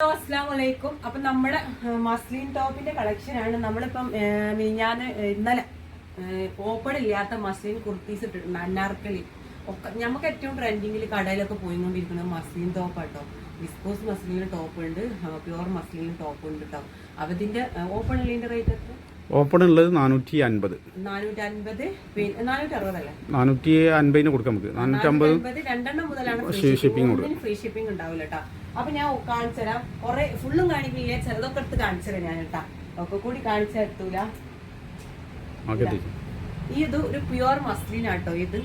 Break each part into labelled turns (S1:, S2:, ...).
S1: Hello അസ്സാം വലൈക്കും അപ്പൊ നമ്മുടെ മസ്ലിൻ ടോപ്പിന്റെ കളക്ഷൻ ആണ് നമ്മളിപ്പം ഞാൻ ഇന്നലെ ഓപ്പൺ ഇല്ലാത്ത മസ്ലിൻ കുർത്തീസ് ഇട്ടിട്ടുണ്ട് അന്നാർക്കലി. ഒക്കെ നമുക്ക് ഏറ്റവും ട്രെൻഡിങ്ങിൽ കടയിലൊക്കെ പോയിക്കൊണ്ടിരിക്കുന്നത് മസ്ലിൻ ടോപ്പ് കേട്ടോ വിസ്കോസ് മസ്ലിൻ ടോപ്പ് ഉണ്ട് പ്യുവർ മസ്ലിൻ ടോപ്പ് ഉണ്ട് കേട്ടോ അപ്പൊ ഇതിന്റെ ഓപ്പൺ ഇല്ലിന്റെ റേറ്റ് എത്ര?
S2: ഓപ്പൺ ഉള്ളത് നാനൂറ്റി അൻപത്
S1: നാനൂറ്റി
S2: അൻപതിന് കൊടുക്കാം നമുക്ക്. നാനൂറ്റി
S1: അമ്പത് രണ്ടെണ്ണം മുതലാണ് ഫ്രീ ഷിപ്പിംഗ് ഫ്രീ ഷിപ്പിംഗ് ഉണ്ടാവില്ല കേട്ടോ. അപ്പൊ ഞാൻ കാണിച്ചു തരാം. കുറെ ഫുള്ളും കാണിക്കില്ല ചെറുതൊക്കെ എടുത്ത് കാണിച്ചു തരാം ഞാൻ കേട്ടാ. ഒക്കെ കൂടി കാണിച്ചു തരത്തൂല. ഇത് ഒരു പ്യുവർ മസ്ലിൻ ആട്ടോ ഇത്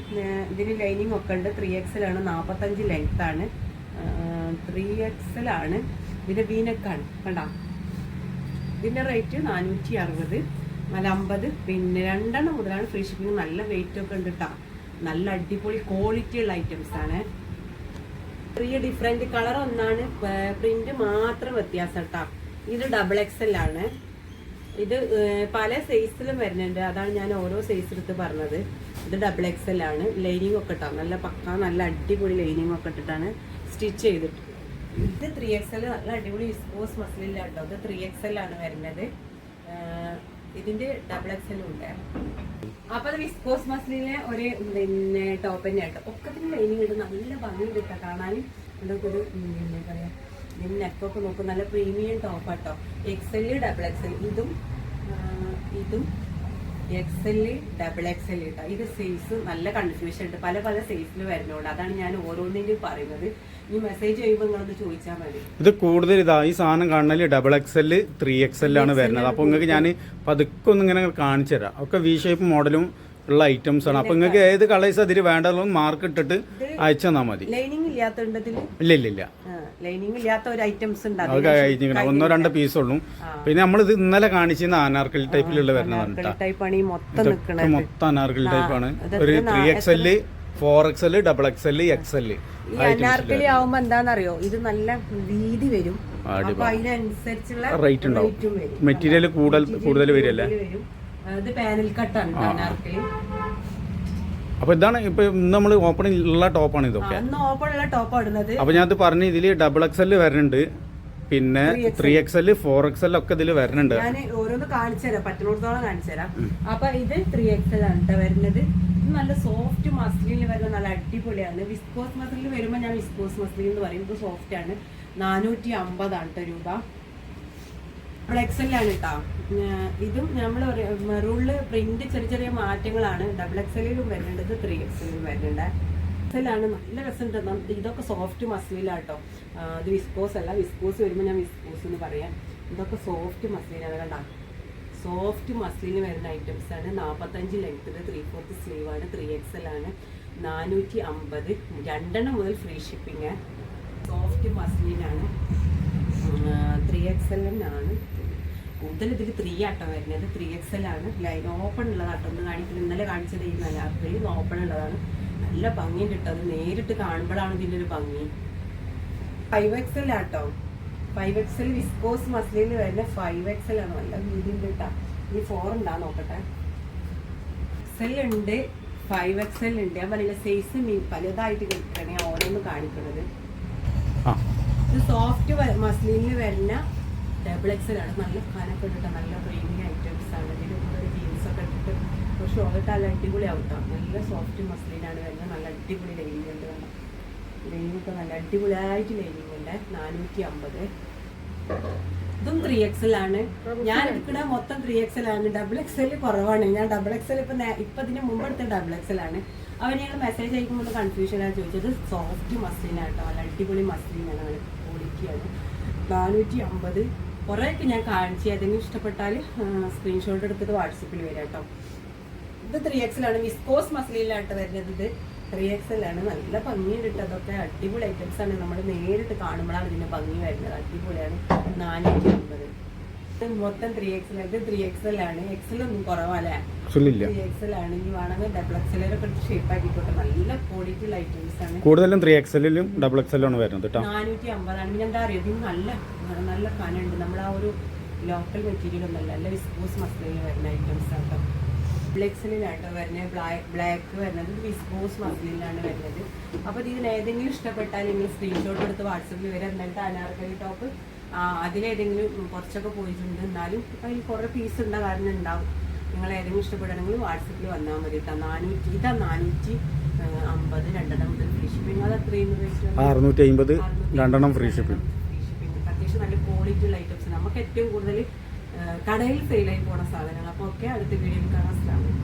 S1: ഇതിന് ലൈനിങ് ഒക്കെ ഉണ്ട്. ത്രീ എക്സൽ ആണ്. നാപ്പത്തഞ്ച് ലെങ്ത് ആണ്. ത്രീ എക്സൽ ആണ്. ഇതിന്റെ വീനക്കാണ് കണ്ടാ? ഇതിന്റെ റേറ്റ് നാനൂറ്റി അറുപത് നല്ല അമ്പത് പിന്നെ രണ്ടെണ്ണം മുതലാണ് ഫ്രീ ഷിപ്പിംഗ് നല്ല വെയിറ്റ് ഒക്കെ ഉണ്ട് കേട്ടോ നല്ല അടിപൊളി ക്വാളിറ്റി ഉള്ള ഐറ്റംസ് ആണ്. ചെറിയ ഡിഫറെന്റ് കളർ ഒന്നാണ് പ്രിന്റ് മാത്രം വ്യത്യാസം കേട്ടോ ഇത് ഡബിൾ എക്സ് എൽ ആണ്. ഇത് പല സൈസിലും വരുന്നുണ്ട്. അതാണ് ഞാൻ ഓരോ സൈസ് എടുത്ത് പറഞ്ഞത്. ഇത് ഡബിൾ എക്സ് എൽ ആണ്. ലൈനിങ് ഒക്കെ ഇട്ടാ നല്ല പക്ക നല്ല അടിപൊളി ലൈനിങ് ഒക്കെ ഇട്ടിട്ടാണ് സ്റ്റിച്ച് ചെയ്തിട്ട്. ഇത് ത്രീ എൽ നല്ല അടിപൊളി വിസ്കോസ് മസിലില്ല കേട്ടോ ഇത് ത്രീ എൽ ആണ് വരുന്നത്. ഇതിന്റെ ഡബിൾ എക്സലും ഉണ്ട്. അപ്പൊ അത് വിസ്കോസ് മസ്ലിനെ ഒരു പിന്നെ ടോപ്പ് തന്നെ ആയിട്ട്. ഒക്കത്തിന് ലൈനിങ് ഇട്ട് നല്ല ഭംഗി കിട്ടാ കാണാനും എന്തൊക്കെ ഒരു എന്താ പറയാ ഇതിന് നെക്കൊക്കെ നോക്കും നല്ല പ്രീമിയം ടോപ്പ് ആട്ടോ എക്സൽ ഡബിൾ എക്സൽ ഇതും ആ, ഇതും എൽ ഡബിൾ എക്സ് എൽ കേട്ടോ ഇത് സൈസ് നല്ല കൺഫ്യൂഷൻ ഉണ്ട്. പല പല സൈസിൽ വരുന്നതുകൊണ്ട് അതാണ് ഞാൻ ഓരോന്നിന്റെയും പറയുന്നത്. ഈ മെസ്സേജ് ചെയ്യുമ്പോൾ നിങ്ങളൊന്ന് ചോദിച്ചാൽ മതി.
S2: ഇത് കൂടുതൽ ഇതാ ഈ സാധനം കാണാൻ double X L three X L ആണ് വരുന്നത്. അപ്പോൾ നിങ്ങൾക്ക് ഞാൻ പതുക്കെ ഒന്ന് ഇങ്ങനെ കാണിച്ചു തരാം. ഒക്കെ വി ഷേപ്പ് മോഡലും ഉള്ള ഐറ്റംസ് ആണ്. അപ്പൊ നിങ്ങൾക്ക് ഏത് കളേഴ്സ് അതിൽ വേണ്ടതെന്ന് മാർക്ക് ഇട്ടിട്ട് അയച്ചു തന്നാൽ മതി.
S1: ലൈനിങ് ഇല്ലാത്തതുകൊണ്ട്
S2: ഇല്ല ഇല്ല ഇല്ല
S1: ലൈനിങ് ഇല്ലാത്ത ഒരു ഐറ്റംസ് ഉണ്ട്
S2: അത് കഴിഞ്ഞിരിക്കണം ഒന്നോ രണ്ടോ പീസ് ഉള്ളൂ. പിന്നെ നമ്മൾ ഇത് ഇന്നലെ കാണിച്ചിരുന്ന അനാർക്കലി ടൈപ്പിലുള്ള
S1: ആണ് മൊത്തം
S2: അനാർക്കലി ടൈപ്പാണ് ഒരു three X L four X L double X L X
S1: ഈ അനാർക്കലി ആവുമ്പോ എന്താണെന്നറിയോ ഇത് നല്ല വീതി വരും. അതിനനുസരിച്ചുള്ള
S2: റേറ്റ് ഉണ്ടാവും. മെറ്റീരിയൽ കൂടുതൽ കൂടുതൽ
S1: വരും. ഇത് പാനൽ കട്ടാണ് ട്ടോ അനാർക്കലി
S2: അപ്പൊ ഇതാണ് ഇപ്പൊ നമ്മൾ ഓപ്പണിംഗ് ഉള്ള ടോപ്പാണ് ഇതൊക്കെ.
S1: ഉള്ള ടോപ്പ് ഇടുന്നത്.
S2: അപ്പൊ ഞാൻ ഇത് പറഞ്ഞ ഇതിൽ ഡബിൾ എൽ വരുന്നുണ്ട്. പിന്നെ three X L four X L ഒക്കെ ഇതിൽ വരുന്നുണ്ട്.
S1: ഞാൻ ഓരോന്ന് കാണിച്ചു തരാം. പറ്റുന്നിടത്തോളം കാണിച്ചു തരാം. അപ്പൊ ഇത് ത്രീ എക്സൽ ആണ് ട്ടോ വരുന്നത്. ഇത് നല്ല സോഫ്റ്റ് മസ്ലിനിൽ വരുന്ന നല്ല അടിപൊളിയാണ്. വിസ്കോസ് മസ്ലിനിൽ വരുമ്പോൾ ഞാൻ വിസ്കോസ് മസ്ലിൻ എന്ന് പറയും. ഇത് സോഫ്റ്റ് ആണ്. നാനൂറ്റി അമ്പതാണ് ട്ടോ രൂപ. നമ്മൾ എക്സലാണ് കേട്ടോ ഇതും നമ്മൾ മെറൂളിൽ പ്രിന്റ് ചെറിയ ചെറിയ മാറ്റങ്ങളാണ്. ഡബിൾ എക്സലിലും വരുന്നുണ്ട് ത്രീ എക്സലിലും വരുന്നുണ്ട്. എക്സലാണ് നല്ല രസമുണ്ട് ഇതൊക്കെ സോഫ്റ്റ് മസ്ലിലാട്ടോ ഇത് വിസ്കോസ് അല്ല വിസ്കോസ് വരുമ്പോൾ ഞാൻ വിസ്കോസ് എന്ന് പറയാം. ഇതൊക്കെ സോഫ്റ്റ് മസ്ലിനാണ് കണ്ട. സോഫ്റ്റ് മസ്ലിന് വരുന്ന ഐറ്റംസ് ആണ്. നാൽപ്പത്തഞ്ച് ലെങ്ത്തിൽ ത്രീ ഫോർത്ത് സ്ലീവ് ആണ് ത്രീ എക്സൽ ആണ്. നാനൂറ്റി അമ്പത് രണ്ടെണ്ണം മുതൽ ഫ്രീ ഷിപ്പിംഗ് സോഫ്റ്റ് മസ്ലിനാണ് ത്രീ എക്സ് എൽ ആണ് കൂടുതൽ ഇതിൽ ത്രീ ആട്ടം വരുന്നത്. ത്രീ എക്സ് എൽ ആണ്. ലൈൻ ഓപ്പൺ ഉള്ളതാട്ടോ. ഒന്ന് കാണിക്കുന്നത് ഇന്നലെ കാണിച്ചത് ഈ നല്ല ഓപ്പൺ ഉള്ളതാണ്. നല്ല ഭംഗിയുണ്ട് കേട്ടോ. അത് നേരിട്ട് കാണുമ്പോഴാണ് ഇതിന്റെ ഒരു ഭംഗി. ഫൈവ് എക്സ് എൽ ആട്ടോ. ഫൈവ് എക്സ് എൽ വിസ്കോസ് മസ്ലിയിൽ വരുന്ന ഫൈവ് എക്സ് എൽ ആണ്. നല്ല വീതിയുണ്ട് കേട്ടോ. ഈ ഫോർ ഉണ്ടാ നോക്കട്ടെ. എക്സ് എൽ ഉണ്ട്. ഫൈവ് എക്സ് എൽ ഉണ്ട്. ഞാൻ പറയുന്ന സൈസ് പലതായിട്ട് കിട്ടണേ ഓരോന്ന് കാണിക്കുന്നത് ഇത് സോഫ്റ്റ് മസ്ലിനിൽ വരുന്ന ഡബിൾ എക്സൽ ആണ്. നല്ല കനപ്പെട്ടിട്ട് നല്ല പ്രീമിയം ഐറ്റംസ് ആണ്. ഇതിൽ ഒരു ജീൻസ് ഒക്കെ ഇട്ടിട്ട് കുറച്ച് ഷോർട്ട് നല്ല അടിപൊളി ആവട്ടാം നല്ല സോഫ്റ്റ് മസ്ലിനാണ് വരുന്നത്. നല്ല അടിപൊളി ലൈനിങ് ഉണ്ട് ലൈനിങ് ഒക്കെ നല്ല അടിപൊളിയായിട്ട് ലൈനിങ് ഉണ്ട്. നാനൂറ്റി അമ്പത് ഇതും ത്രീ ആണ്. ഞാൻ എടുക്കുന്ന മൊത്തം ത്രീ ആണ്. ഡബിൾ എക്സൽ കുറവാണ്. ഞാൻ ഡബിൾ എക്സൽ ഇപ്പൊ ഇപ്പൊ ഇതിന് മുമ്പ് എടുത്ത ഡബിൾ എക്സൽ അവൻ ഞങ്ങൾ മെസ്സേജ് അയക്കുമ്പോൾ കൺഫ്യൂഷനാണ് ചോദിച്ചത് സോഫ്റ്റ് മസ്ലിനാട്ടോ അല്ല അടിപൊളി മസ്ലിനാണ് നല്ല ക്വാളിറ്റിയാണ് നാനൂറ്റി അമ്പത്. കുറേയൊക്കെ ഞാൻ കാണിച്ച് ഏതെങ്കിലും ഇഷ്ടപ്പെട്ടാൽ സ്ക്രീൻഷോട്ട് എടുത്തിട്ട് വാട്സപ്പിൽ വരാം കേട്ടോ. ഇത് ത്രീ എക്സൽ ആണ് വിസ്കോസ് മസ്ലിയിലായിട്ട് വരുന്നത് ഇത് ത്രീ എക്സൽ ആണ് നല്ല ഭംഗിയുണ്ട് കേട്ടോ. അതൊക്കെ അടിപൊളി ഐറ്റംസ് ആണ്. നമ്മൾ നേരിട്ട് കാണുമ്പോഴാണ് ഇതിന്റെ ഭംഗി വരുന്നത്. അടിപൊളിയാണ്. നാനൂറ്റി അമ്പത്. ഇത് മൊത്തം ത്രീ എക്സൽ ഇത് ത്രീ എക്സൽ ആണ്. എക്സൽ ഒന്നും കുറവല്ലേ?
S2: സുല്ലില്ല
S1: ത്രീ എക്സൽ ആണ്. ഇനി വേണമെങ്കിൽ ഡബിൾ എക്സലൊക്കെ ഷേപ്പ് ആക്കിക്കോട്ടെ നല്ല ക്വാളിറ്റി ഉള്ള ഐറ്റംസ് ആണ്.
S2: കൂടുതലും ത്രീ എക്സലിലും ഡബിൾ എക്സലും ആണ് വരുന്നത് കേട്ടോ
S1: നാനൂറ്റി അമ്പതാണ് പിന്നെ എന്താ അറിയോ? ഇതിന് നല്ല നല്ല കനുണ്ട് നമ്മൾ ആ ഒരു ലോക്കൽ മെറ്റീരിയൽ ഒന്നല്ല നല്ല വിസ്കോസ് മസ്ലിനിൽ വരുന്ന ഐറ്റംസ് ബ്ലെക്സിലാട്ടോ വരുന്നത്. ബ്ലാക്ക് വരുന്നത്. വിസ്കോസ് മസ്ലിനിലാണ് വരുന്നത്. അപ്പോൾ ഇതിൽ ഏതെങ്കിലും ഇഷ്ടപ്പെട്ടാൽ നിങ്ങൾ സ്ക്രീൻഷോട്ട് എടുത്ത് വാട്സപ്പിൽ വരെ. എന്നിട്ട് അനാർക്കലി ടോപ്പ് അതിലേതെങ്കിലും കുറച്ചൊക്കെ പോയിട്ടുണ്ട്. എന്നാലും അതിൽ കുറേ പീസ് ഉണ്ട കാരണം ഉണ്ടാവും. നിങ്ങൾ ഏതെങ്കിലും ഇഷ്ടപ്പെടുകയാണെങ്കിൽ വാട്സപ്പിൽ വന്നാൽ മതി കേട്ടോ. നാനൂറ്റി ഇതാ നാനൂറ്റി അമ്പത് രണ്ടെണ്ണം മുതൽ ഫ്രീ ഷിപ്പിംഗ് അത് അത്രയും
S2: അറുന്നൂറ്റി അമ്പത് രണ്ടെണ്ണം ഫ്രീ ഷിപ്പിംഗ്
S1: ഫ്രീ ഷിപ്പിംഗ് അത്യാവശ്യം നല്ല ക്വാളിറ്റി ഉള്ള ഐറ്റംസ് നമുക്ക് ഏറ്റവും കൂടുതൽ കടയിൽ സെയിലായി പോണ സാധനങ്ങൾ. അപ്പോൾ ഒക്കെ അടുത്ത വീഡിയോയിൽ കാണാൻ ശ്രമിക്കും